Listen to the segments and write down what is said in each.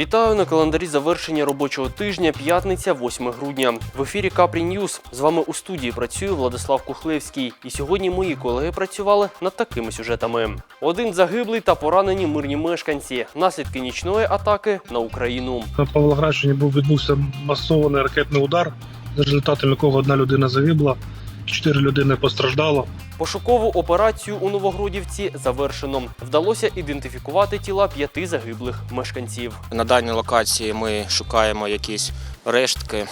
Вітаю на календарі завершення робочого тижня, п'ятниця, 8 грудня. В ефірі Капрі Ньюз. З вами у студії працює Владислав Кухлевський. І сьогодні мої колеги працювали над такими сюжетами: один загиблий та поранені мирні мешканці. Наслідки нічної атаки на Україну. На Павлоградщині був відбувся масований ракетний удар, за результатом якого одна людина загибла, чотири людини постраждало. Пошукову операцію у Новогродівці завершено. Вдалося ідентифікувати тіла п'яти загиблих мешканців. На даній локації ми шукаємо якісь рештки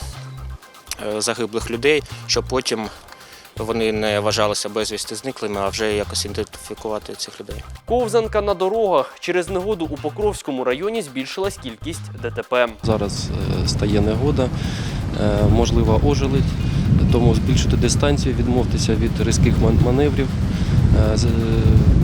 е, загиблих людей, щоб потім вони не вважалися безвісти зниклими, а вже якось ідентифікувати цих людей. Ковзанка на дорогах через негоду у Покровському районі збільшилась кількість ДТП. Зараз е, стає негода, е, можлива ожеледь, тому збільшити дистанцію, відмовитися від різких маневрів, е,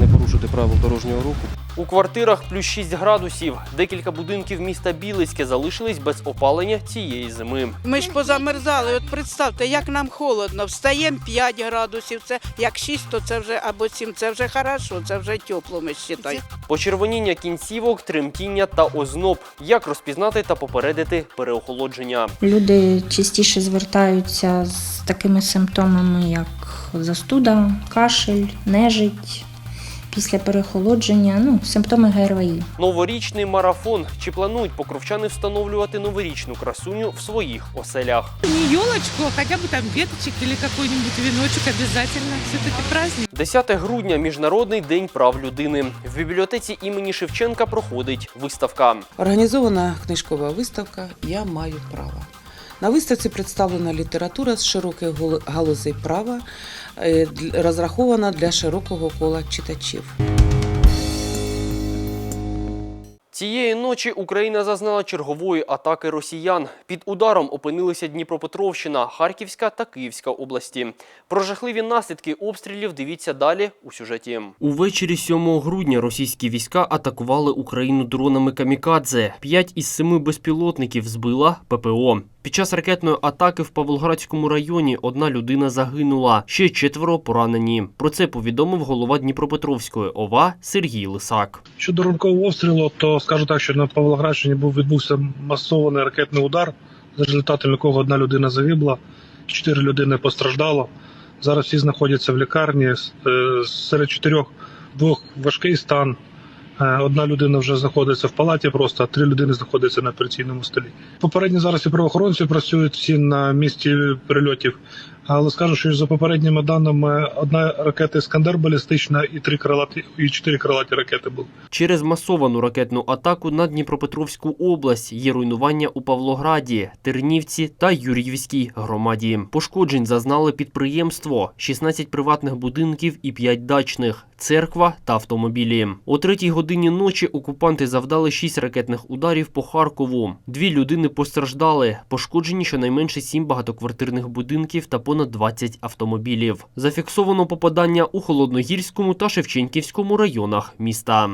не порушити правил дорожнього руху. У квартирах плюс 6 градусів. Декілька будинків міста Білицьке залишились без опалення цієї зими. Ми ж позамерзали. От представте, як нам холодно. Встаємо 5 градусів. Це як 6, то це вже або 7, це вже хорошо, це вже тепло, ми вважаємо. Почервоніння кінцівок, тремтіння та озноб. Як розпізнати та попередити переохолодження? Люди частіше звертаються з такими симптомами, як застуда, кашель, нежить після перехолодження, ну, симптоми ГРВІ. Новорічний марафон. Чи планують покровчани встановлювати новорічну красуню в своїх оселях? Не елочку, а хотя бы там веточек или какой-нибудь веночек обязательно. Все-таки праздник. 10 грудня Міжнародний день прав людини. В бібліотеці імені Шевченка проходить виставка. Організована книжкова виставка Я маю право. На виставці представлена література з широких галузей права, розрахована для широкого кола читачів. Цієї ночі Україна зазнала чергової атаки росіян. Під ударом опинилися Дніпропетровщина, Харківська та Київська області. Про жахливі наслідки обстрілів дивіться далі у сюжеті. Увечері 7 грудня російські війська атакували Україну дронами камікадзе. П'ять із семи безпілотників збила ППО. Під час ракетної атаки в Павлоградському районі одна людина загинула, ще четверо поранені. Про це повідомив голова Дніпропетровської ОВА Сергій Лисак. Щодо ранкового обстрілу, то скажу так, що на Павлоградщині був відбувся масований ракетний удар, за результатом якого одна людина загибла, чотири людини постраждало. Зараз всі знаходяться в лікарні. Е, Серед чотирьох двох важкий стан. Е, Одна людина вже знаходиться в палаті, просто а три людини знаходяться на операційному столі. Попередні зараз і правоохоронці працюють всі на місці прильотів. Але скажу, що за попередніми даними одна ракета Іскандер балістична і три крилаті і чотири крилаті ракети були. Через масовану ракетну атаку на Дніпропетровську область є руйнування у Павлограді, Тернівці та Юр'ївській громаді. Пошкоджень зазнали підприємство, 16 приватних будинків і 5 дачних, церква та автомобілі. О третій годині ночі окупанти завдали 6 ракетних ударів по Харкову. Дві людини постраждали, пошкоджені щонайменше 7 багатоквартирних будинків та понад 20 автомобілів. Зафіксовано попадання у Холодногірському та Шевченківському районах міста.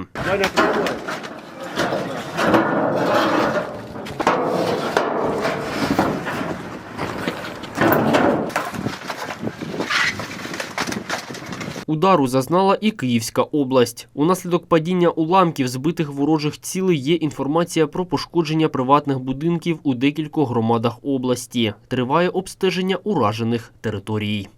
Удару зазнала і Київська область. Унаслідок падіння уламків збитих ворожих цілей є інформація про пошкодження приватних будинків у декількох громадах області. Триває обстеження уражених територій.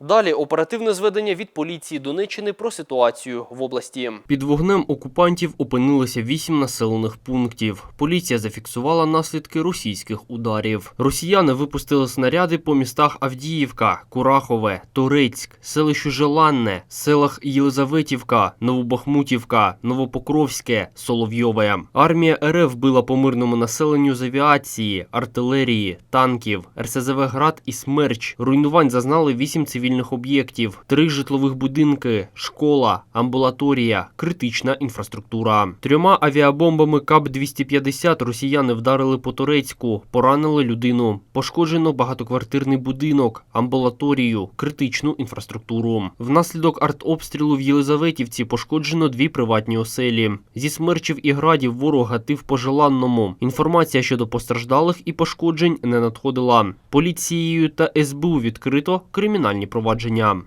Далі оперативне зведення від поліції Донеччини про ситуацію в області. Під вогнем окупантів опинилися вісім населених пунктів. Поліція зафіксувала наслідки російських ударів. Росіяни випустили снаряди по містах Авдіївка, Курахове, Торецьк, селищу Желанне, селах Єлизаветівка, Новобахмутівка, Новопокровське, Соловйове. Армія РФ била по мирному населенню з авіації, артилерії, танків, РСЗВ Град і Смерч. Руйнувань зазнали вісім цивільних об'єктів, три житлових будинки, школа, амбулаторія, критична інфраструктура. Трьома авіабомбами КАП-250 росіяни вдарили по Турецьку, поранили людину. Пошкоджено багатоквартирний будинок, амбулаторію, критичну інфраструктуру. Внаслідок артобстрілу в Єлизаветівці пошкоджено дві приватні оселі. Зі смерчів і градів ворог гатив по Желанному. Інформація щодо постраждалих і пошкоджень не надходила. Поліцією та СБУ відкрито кримінальні провадження.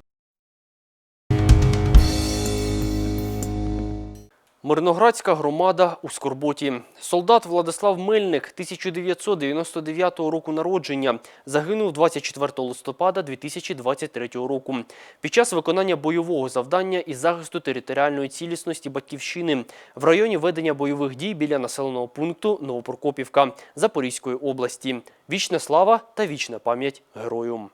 Мирноградська громада у Скорботі. Солдат Владислав Мельник 1999 року народження загинув 24 листопада 2023 року під час виконання бойового завдання із захисту територіальної цілісності Батьківщини в районі ведення бойових дій біля населеного пункту Новопрокопівка Запорізької області. Вічна слава та вічна пам'ять герою.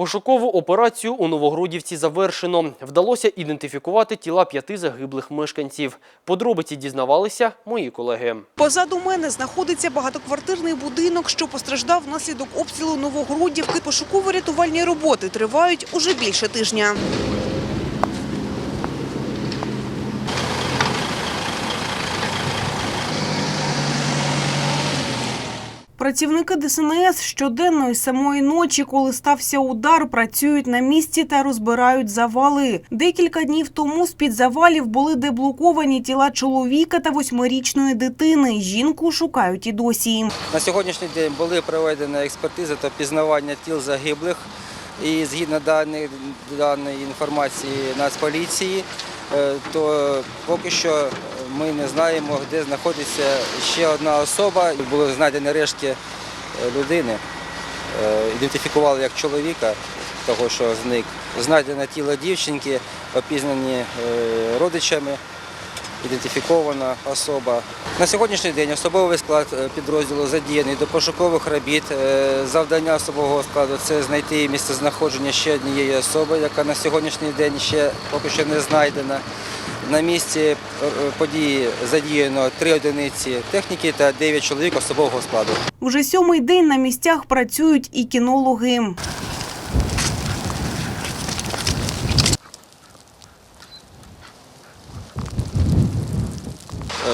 Пошукову операцію у Новогродівці завершено. Вдалося ідентифікувати тіла п'яти загиблих мешканців. Подробиці дізнавалися мої колеги. Позаду мене знаходиться багатоквартирний будинок, що постраждав внаслідок обстрілу Новогрудівки. Пошуково-рятувальні роботи тривають уже більше тижня. Працівники ДСНС щоденно із самої ночі, коли стався удар, працюють на місці та розбирають завали. Декілька днів тому з-під завалів були деблоковані тіла чоловіка та восьмирічної дитини. Жінку шукають і досі. На сьогоднішній день були проведені експертизи та пізнавання тіл загиблих. І згідно даних, даної інформації Нацполіції, то поки що ми не знаємо, де знаходиться ще одна особа. Були знайдені рештки е, людини, Е, ідентифікували як чоловіка, того, що зник. Знайдено тіло дівчинки, опізнані е, родичами ідентифікована особа. На сьогоднішній день особовий склад е, підрозділу задіяний до пошукових робіт. Е, Завдання особового складу це знайти місце знаходження ще однієї особи, яка на сьогоднішній день ще поки що не знайдена. На місці е, події задіяно три одиниці техніки та дев'ять чоловік особового складу. Вже сьомий день на місцях працюють і кінологи.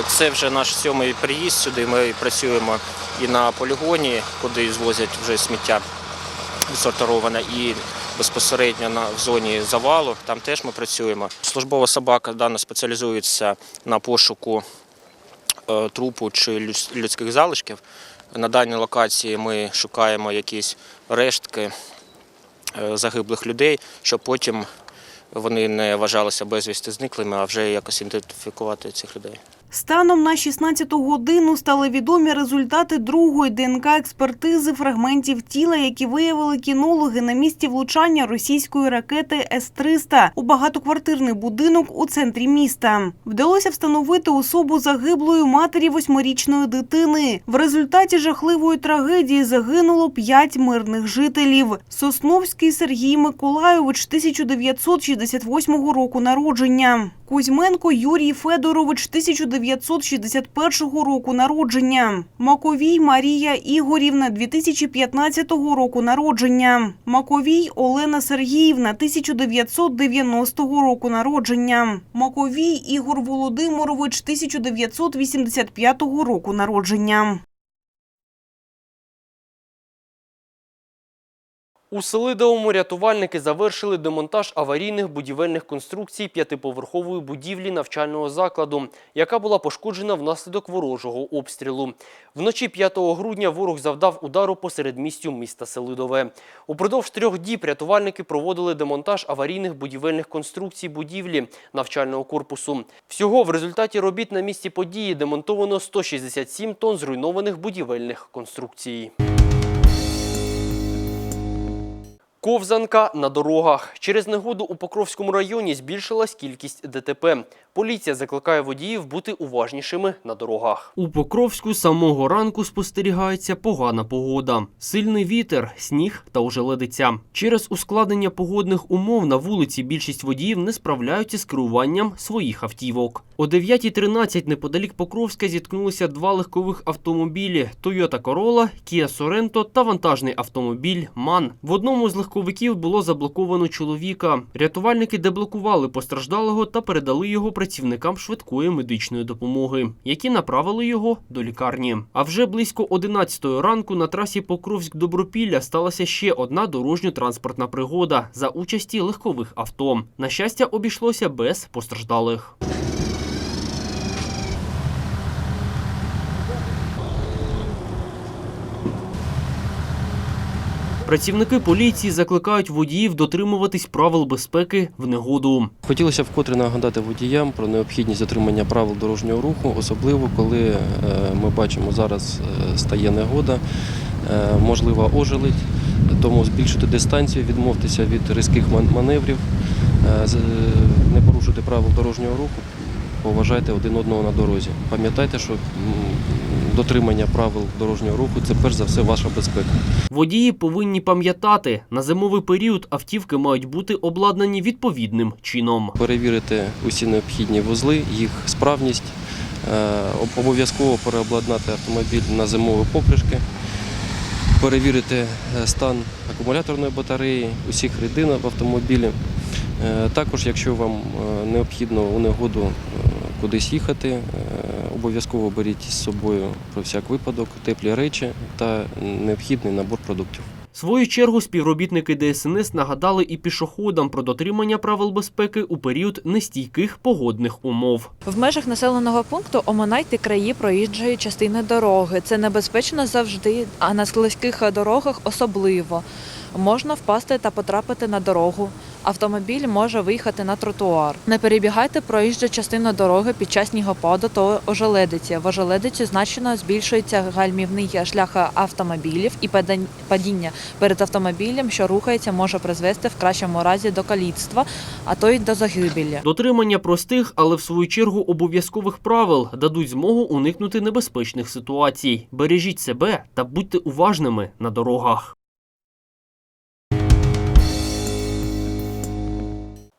Це вже наш сьомий приїзд сюди. Ми працюємо і на полігоні, куди звозять вже сміття відсортоване, і безпосередньо в зоні завалу. Там теж ми працюємо. Службова собака дана спеціалізується на пошуку е, трупу чи людських залишків. На даній локації ми шукаємо якісь рештки е, загиблих людей, щоб потім вони не вважалися безвісти зниклими, а вже якось ідентифікувати цих людей. Станом на 16-ту годину стали відомі результати другої ДНК-експертизи фрагментів тіла, які виявили кінологи на місці влучання російської ракети С-300 у багатоквартирний будинок у центрі міста. Вдалося встановити особу загиблої матері восьмирічної дитини. В результаті жахливої трагедії загинуло п'ять мирних жителів. Сосновський Сергій Миколайович 1968 року народження. Кузьменко Юрій Федорович 1961 року народження. Маковій Марія Ігорівна 2015 року народження. Маковій Олена Сергіївна 1990 року народження. Маковій Ігор Володимирович 1985 року народження. У Селидовому рятувальники завершили демонтаж аварійних будівельних конструкцій п'ятиповерхової будівлі навчального закладу, яка була пошкоджена внаслідок ворожого обстрілу. Вночі 5 грудня ворог завдав удару по середмістю міста Селидове. Упродовж трьох діб рятувальники проводили демонтаж аварійних будівельних конструкцій будівлі навчального корпусу. Всього в результаті робіт на місці події демонтовано 167 тонн зруйнованих будівельних конструкцій. Ковзанка на дорогах. Через негоду у Покровському районі збільшилась кількість ДТП. Поліція закликає водіїв бути уважнішими на дорогах. У Покровську самого ранку спостерігається погана погода. Сильний вітер, сніг та ожеледиця. Через ускладнення погодних умов на вулиці більшість водіїв не справляються з керуванням своїх автівок. О 9.13 неподалік Покровська зіткнулися два легкових автомобілі Toyota Corolla, Kia Sorento та вантажний автомобіль MAN. В одному з легковиків було заблоковано чоловіка. Рятувальники деблокували постраждалого та передали його працівникам швидкої медичної допомоги, які направили його до лікарні. А вже близько 11 ранку на трасі Покровськ-Добропілля сталася ще одна дорожньо-транспортна пригода за участі легкових авто. На щастя, обійшлося без постраждалих. Працівники поліції закликають водіїв дотримуватись правил безпеки в негоду. Хотілося вкотре нагадати водіям про необхідність дотримання правил дорожнього руху, особливо коли е, ми бачимо зараз е, стає негода, е, можлива ожеледь, тому збільшити дистанцію, відмовтеся від різких ман- маневрів, не порушуйте правил дорожнього руху, поважайте один одного на дорозі. Пам'ятайте, що дотримання правил дорожнього руху це перш за все ваша безпека. Водії повинні пам'ятати, на зимовий період автівки мають бути обладнані відповідним чином. перевірити усі необхідні вузли, їх справність, е, обов'язково переобладнати автомобіль на зимові покришки, перевірити е, стан акумуляторної батареї, усіх рідин в автомобілі. Е, Також, якщо вам необхідно у негоду кудись їхати, е, обов'язково беріть з собою про всяк випадок теплі речі та необхідний набор продуктів. В свою чергу співробітники ДСНС нагадали і пішоходам про дотримання правил безпеки у період нестійких погодних умов. В межах населеного пункту оминайте краї проїжджої частини дороги. Це небезпечно завжди, а на слизьких дорогах особливо. Можна впасти та потрапити на дорогу. Автомобіль може виїхати на тротуар. Не перебігайте проїжджу частину дороги під час снігопаду та ожеледиці. В ожеледиці значно збільшується гальмівний шлях автомобілів і падіння перед автомобілем, що рухається, може призвести в кращому разі до каліцтва, а то й до загибелі. Дотримання простих, але в свою чергу обов'язкових правил дадуть змогу уникнути небезпечних ситуацій. Бережіть себе та будьте уважними на дорогах.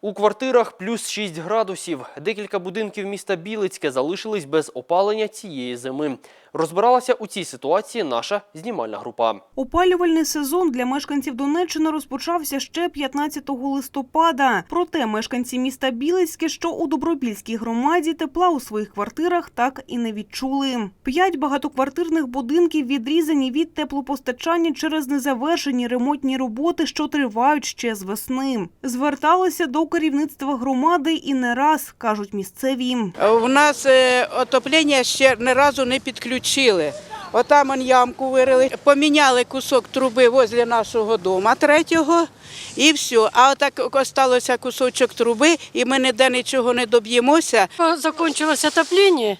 У квартирах плюс 6 градусів. Декілька будинків міста Білицьке залишились без опалення цієї зими. Розбиралася у цій ситуації наша знімальна група. Опалювальний сезон для мешканців Донеччини розпочався ще 15 листопада. Проте мешканці міста Білицьке, що у Добропільській громаді, тепла у своїх квартирах так і не відчули. П'ять багатоквартирних будинків відрізані від теплопостачання через незавершені ремонтні роботи, що тривають ще з весни. Зверталися до керівництва громади і не раз, кажуть місцеві. У нас е, отоплення ще ні разу не підключили. Отам он ямку вирили, поміняли кусок труби возле нашого дому третього, і все. А отак осталося кусочок труби, і ми ніде нічого не доб'ємося. Закончилось отопление,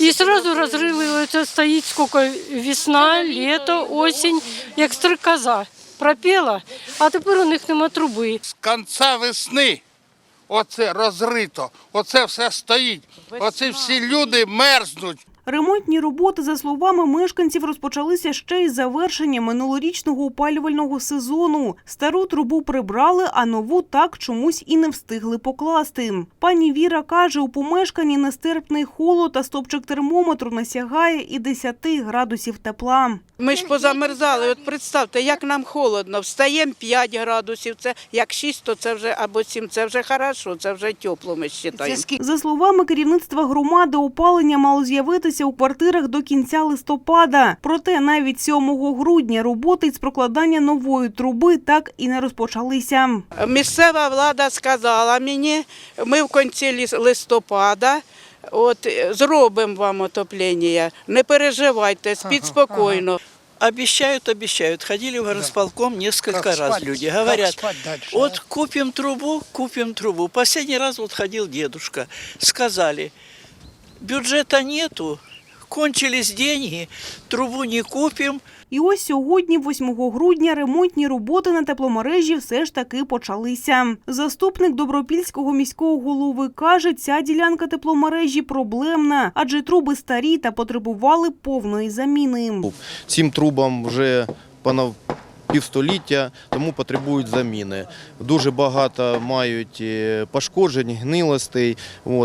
и сразу разрыли, это стоит сколько, весна, лето, осень, як стрикоза. Пропела, а тепер у них нема труби. з кінця весни оце розрито, оце все стоїть. Оці всі люди мерзнуть. Ремонтні роботи, за словами мешканців, розпочалися ще із завершення минулорічного опалювального сезону. Стару трубу прибрали, а нову так чомусь і не встигли покласти. Пані Віра каже, у помешканні нестерпний холод, а стопчик термометру не сягає і 10 градусів тепла. Ми ж позамерзали. От представте, як нам холодно. Встаємо 5 градусів. Це як 6, то це вже або 7, це вже хорошо, це вже тепло. Ми вважаємо. За словами керівництва громади, опалення мало з'явитися у квартирах до кінця листопада. Проте навіть 7 грудня роботи із прокладання нової труби так і не розпочалися. Місцева влада сказала мені, ми в кінці листопада. От е, зробимо вам отоплення, не переживайте, спіть спокійно. Обещают, обещают. Ходили в горосполком несколько раз люди. Говорят, вот купим трубу, купим трубу. Последний раз вот ходил дедушка. Сказали, бюджета нету, кончились деньги, трубу не купим. І ось сьогодні, 8 грудня, ремонтні роботи на тепломережі все ж таки почалися. Заступник Добропільського міського голови каже, ця ділянка тепломережі проблемна, адже труби старі та потребували повної заміни. Цим трубам вже півстоліття, тому потребують заміни. Дуже багато мають е, пошкоджень, гнилостей.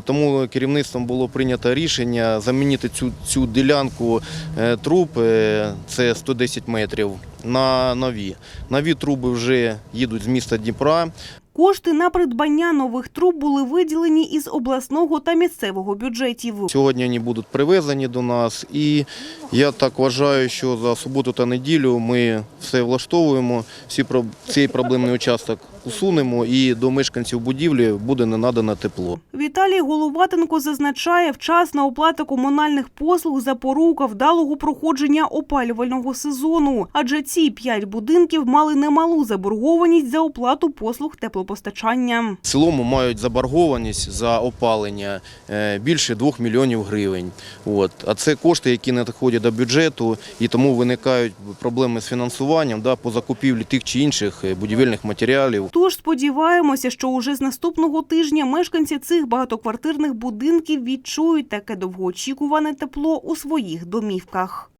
Тому керівництвом було прийнято рішення замінити цю, цю ділянку е, труб, е, це 110 метрів, на нові. Нові труби вже їдуть з міста Дніпра. Кошти на придбання нових труб були виділені із обласного та місцевого бюджетів. Сьогодні вони будуть привезені до нас, і я так вважаю, що за суботу та неділю ми все влаштовуємо. Всі про- цей проблемний участок усунемо і до мешканців будівлі буде не надано тепло. Віталій Головатенко зазначає, вчасна оплата комунальних послуг запорука вдалого проходження опалювального сезону. Адже ці п'ять будинків мали немалу заборгованість за оплату послуг теплопостачання. В цілому мають заборгованість за опалення е, більше 2 мільйонів гривень. От. А це кошти, які не доходять до бюджету, і тому виникають проблеми з фінансуванням да, по закупівлі тих чи інших е, будівельних матеріалів. Тож сподіваємося, що уже з наступного тижня мешканці цих багатоквартирних будинків відчують таке довгоочікуване тепло у своїх домівках.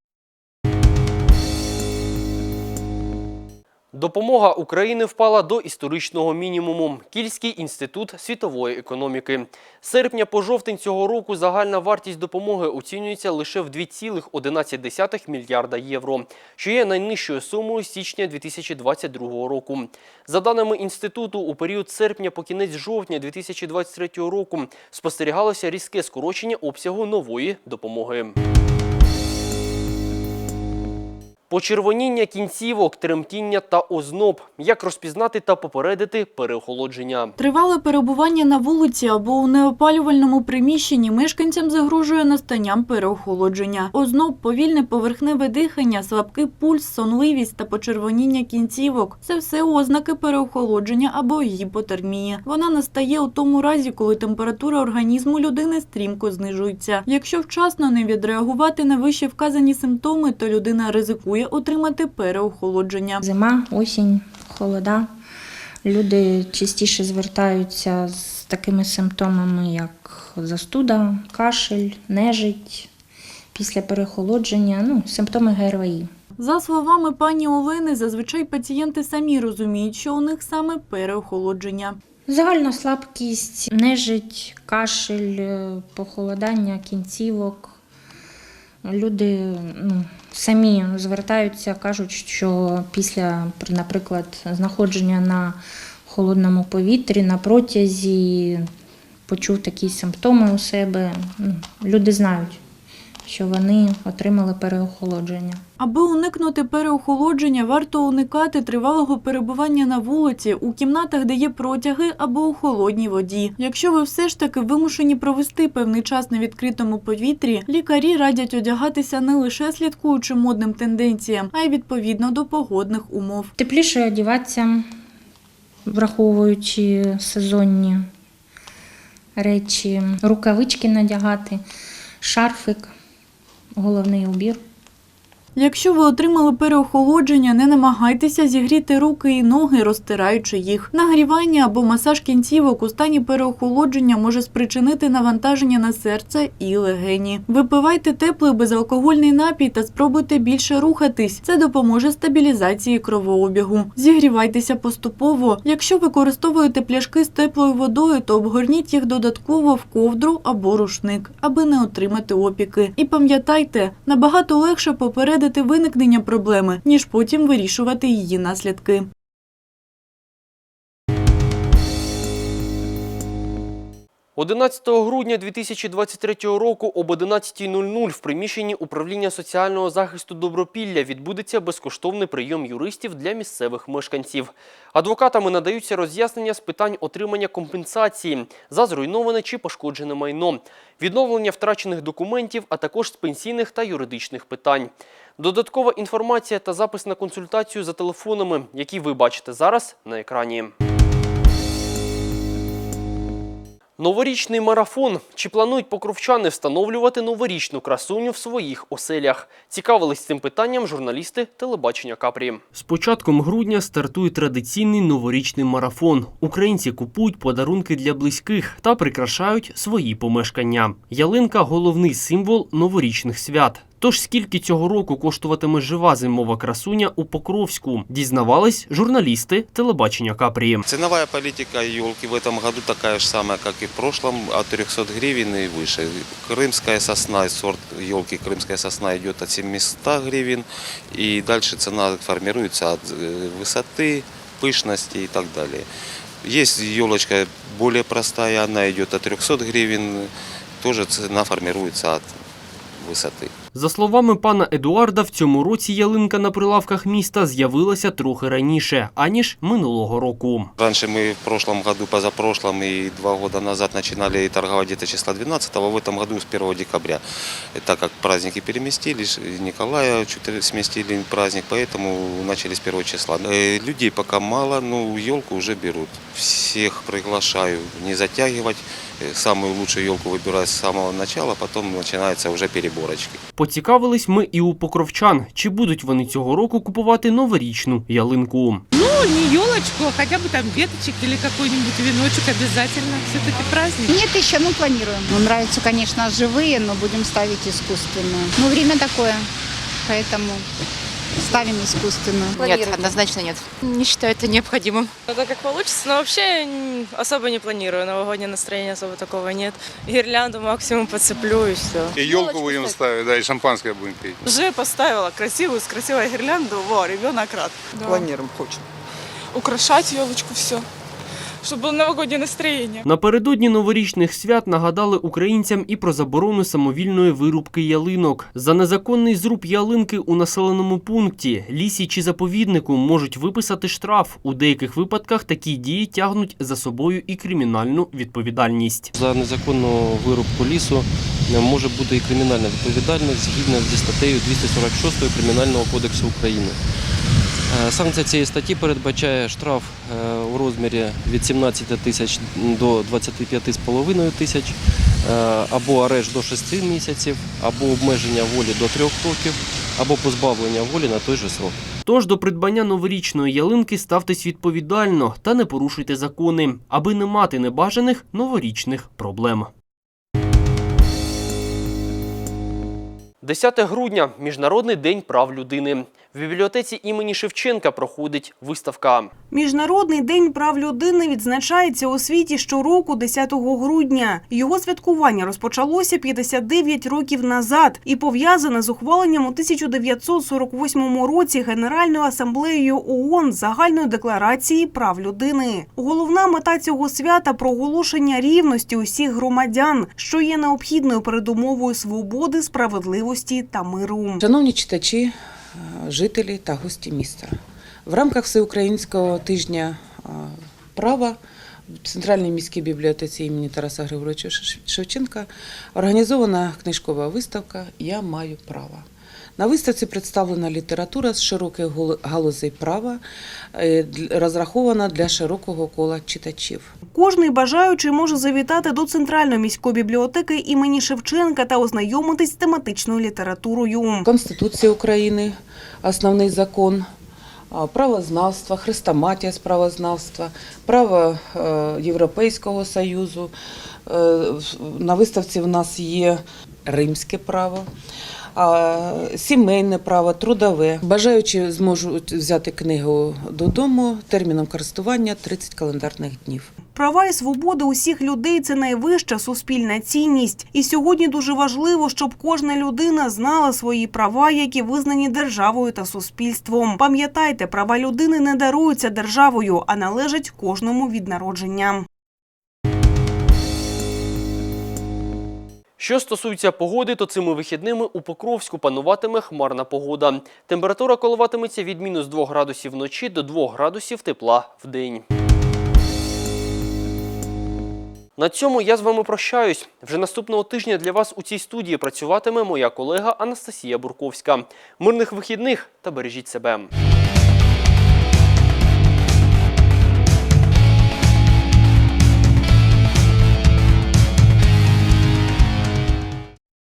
Допомога України впала до історичного мінімуму. Кільський інститут світової економіки. З серпня по жовтень цього року загальна вартість допомоги оцінюється лише в 2,11 мільярда євро, що є найнижчою сумою січня 2022 року. За даними інституту, у період серпня по кінець жовтня 2023 року спостерігалося різке скорочення обсягу нової допомоги. Почервоніння кінцівок, тремтіння та озноб. Як розпізнати та попередити переохолодження? Тривале перебування на вулиці або у неопалювальному приміщенні мешканцям загрожує настанням переохолодження. Озноб, повільне поверхневе дихання, слабкий пульс, сонливість та почервоніння кінцівок – це все ознаки переохолодження або гіпотермії. Вона настає у тому разі, коли температура організму людини стрімко знижується. Якщо вчасно не відреагувати на вище вказані симптоми, то людина ризикує отримати переохолодження. Зима, осінь, холода. Люди частіше звертаються з такими симптомами, як застуда, кашель, нежить після перехолодження, ну, симптоми ГРВІ. За словами пані Олени, зазвичай пацієнти самі розуміють, що у них саме переохолодження. Загальна слабкість, нежить, кашель, е, похолодання кінцівок. Люди ну, самі звертаються, кажуть, що після, наприклад, знаходження на холодному повітрі на протязі почув такі симптоми у себе. Ну, люди знають, що вони отримали переохолодження. Аби уникнути переохолодження, варто уникати тривалого перебування на вулиці, у кімнатах, де є протяги або у холодній воді. Якщо ви все ж таки вимушені провести певний час на відкритому повітрі, лікарі радять одягатися не лише слідкуючи модним тенденціям, а й відповідно до погодних умов. Тепліше одягатися, враховуючи сезонні речі, рукавички надягати, шарфик, головний убір. Якщо ви отримали переохолодження, не намагайтеся зігріти руки і ноги, розтираючи їх. Нагрівання або масаж кінцівок у стані переохолодження може спричинити навантаження на серце і легені. Випивайте теплий безалкогольний напій та спробуйте більше рухатись. Це допоможе стабілізації кровообігу. Зігрівайтеся поступово. Якщо використовуєте пляшки з теплою водою, то обгорніть їх додатково в ковдру або рушник, аби не отримати опіки. І пам'ятайте, набагато легше попередити виникнення проблеми, ніж потім вирішувати її наслідки. – 11 грудня 2023 року об 11.00 в приміщенні управління соціального захисту Добропілля відбудеться безкоштовний прийом юристів для місцевих мешканців. Адвокатами надаються роз'яснення з питань отримання компенсації за зруйноване чи пошкоджене майно, відновлення втрачених документів, а також з пенсійних та юридичних питань. Додаткова інформація та запис на консультацію за телефонами, які ви бачите зараз на екрані. Новорічний марафон. Чи планують покровчани встановлювати новорічну красуню в своїх оселях? Цікавились цим питанням журналісти телебачення Капрі. З початком грудня стартує традиційний новорічний марафон. Українці купують подарунки для близьких та прикрашають свої помешкання. Ялинка головний символ новорічних свят. Тож скільки цього року коштуватиме жива зимова красуня у Покровську, дізнавались журналісти телебачення Капрі. Ценовая политика елки в этом году такая же самая, как и в прошлом, от 300 гривен и выше. Крымская сосна, сорт елки крымская сосна идет от 700 гривен, и дальше цена формируется от э, высоты, пышности и так далее. Есть елочка более простая, она идет от 300 гривен, тоже цена формируется от высоты. За словами пана Едуарда, в цьому році ялинка на прилавках міста з'явилася трохи раніше, аніж минулого року. Раньше мы в прошлом году, позапрошлом и два года назад начинали торговать где-то числа 12 в этом году с 1 декабря. И так как праздники переместились, Николая чуть сместили праздник, поэтому начали с 1 числа. Э, Людей пока мало, но елку уже берут. Всех приглашаю не затягивать. Э, Самую лучшую елку выбирать с самого начала, потом начинаются уже переборочки. Поцікавились ми і у покровчан, чи будуть вони цього року купувати новорічну ялинку. Ну, не елочку, а хотя бы там веточек или какой-нибудь веночек обязательно. Все-таки праздник. Нет еще, ну планируем. Ну, нравятся, конечно, живые, но будем ставить искусственную. Ну, время такое, поэтому ставим искусственную. Нет, однозначно нет. Не считаю это необходимым. Это как получится, но вообще м, особо не планирую. Новогоднее настроение особо такого нет. Гирлянду максимум подцеплю и все. И елку будем ставить, да, и шампанское будем пить. Уже поставила красивую, с красивой гирлянду. Во, ребенок рад. Планируем, хочем. Украшать елочку, все. Чтобы было новогоднее настроение. Напередодні новорічних свят нагадали українцям і про заборону самовільної вирубки ялинок. За незаконний зруб ялинки у населеному пункті, лісі чи заповіднику можуть виписати штраф. У деяких випадках такі дії тягнуть за собою і кримінальну відповідальність. За незаконну вирубку лісу е, може бути і кримінальна відповідальність згідно зі статтею 246 Кримінального кодексу України. Е, Санкція цієї статті передбачає штраф е, у розмірі від 17 тисяч до 25,5 тисяч, е, або арешт до 6 місяців, або обмеження волі до 3 років, або позбавлення волі на той же срок. Тож до придбання новорічної ялинки ставтесь відповідально та не порушуйте закони, аби не мати небажаних новорічних проблем. 10 грудня Міжнародний день прав людини. В бібліотеці імені Шевченка проходить виставка. Міжнародний день прав людини відзначається у світі щороку 10 грудня. Його святкування розпочалося 59 років назад і пов'язане з ухваленням у 1948 році Генеральною асамблеєю ООН загальної декларації прав людини. Головна мета цього свята проголошення рівності усіх громадян, що є необхідною передумовою свободи, справедливості та миру. Шановні читачі, е, жителі та гості міста. В рамках Всеукраїнського тижня е, права в Центральній міській бібліотеці імені Тараса Григоровича Шевченка організована книжкова виставка Я маю право. На виставці представлена література з широких галузей права, е, розрахована для широкого кола читачів. Кожний бажаючий може завітати до центральної міської бібліотеки імені Шевченка та ознайомитись з тематичною літературою. Конституція України, основний закон, правознавства, хрестоматія з правознавства, право е, Європейського Союзу. Е, На виставці в нас є римське право. Сімейне право, трудове. Бажаючі зможуть взяти книгу додому терміном користування 30 календарних днів. Права і свободи усіх людей це найвища суспільна цінність. І сьогодні дуже важливо, щоб кожна людина знала свої права, які визнані державою та суспільством. Пам'ятайте, права людини не даруються державою, а належать кожному від народження. Що стосується погоди, то цими вихідними у Покровську пануватиме хмарна погода. Температура коливатиметься від мінус 2 градусів вночі до 2 градусів тепла в день. На цьому я з вами прощаюсь. Вже наступного тижня для вас у цій студії працюватиме моя колега Анастасія Бурковська. Мирних вихідних та бережіть себе.